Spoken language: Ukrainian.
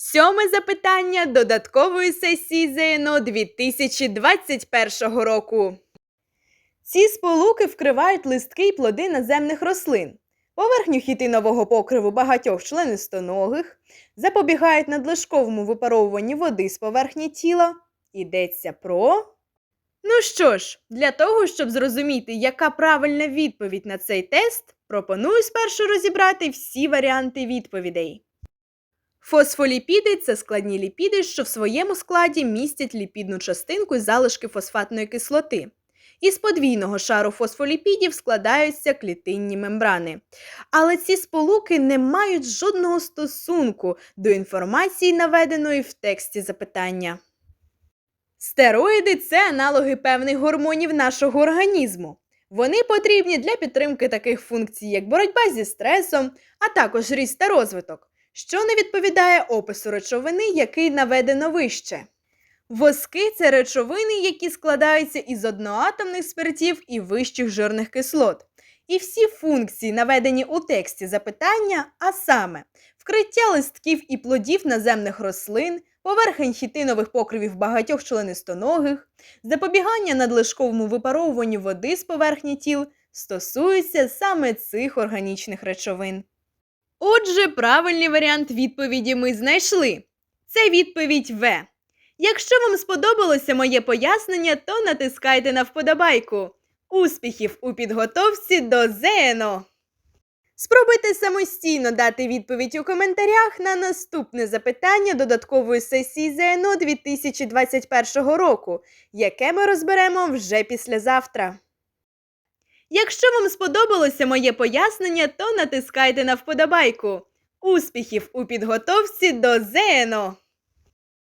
Сьоме запитання додаткової сесії ЗНО 2021 року. Ці сполуки вкривають листки й плоди наземних рослин, поверхню хітинового покриву багатьох членистоногих, запобігають надлишковому випаровуванню води з поверхні тіла. Йдеться про. Ну що ж, для того, щоб зрозуміти, яка правильна відповідь на цей тест, пропоную спершу розібрати всі варіанти відповідей. Фосфоліпіди це складні ліпіди, що в своєму складі містять ліпідну частинку й залишки фосфатної кислоти. Із подвійного шару фосфоліпідів складаються клітинні мембрани. Але ці сполуки не мають жодного стосунку до інформації, наведеної в тексті запитання. Стероїди це аналоги певних гормонів нашого організму. Вони потрібні для підтримки таких функцій, як боротьба зі стресом, а також ріст та розвиток, що не відповідає опису речовини, який наведено вище. Воски це речовини, які складаються із одноатомних спиртів і вищих жирних кислот. І всі функції, наведені у тексті запитання, а саме вкриття листків і плодів наземних рослин, поверхень хітинових покривів багатьох членистоногих, запобігання надлишковому випаровуванню води з поверхні тіл, стосуються саме цих органічних речовин. Отже, правильний варіант відповіді ми знайшли. Це відповідь В. Якщо вам сподобалося моє пояснення, то натискайте на вподобайку. Успіхів у підготовці до ЗНО! Спробуйте самостійно дати відповідь у коментарях на наступне запитання додаткової сесії ЗНО 2021 року, яке ми розберемо вже післязавтра. Якщо вам сподобалося моє пояснення, то натискайте на вподобайку. Успіхів у підготовці до ЗНО!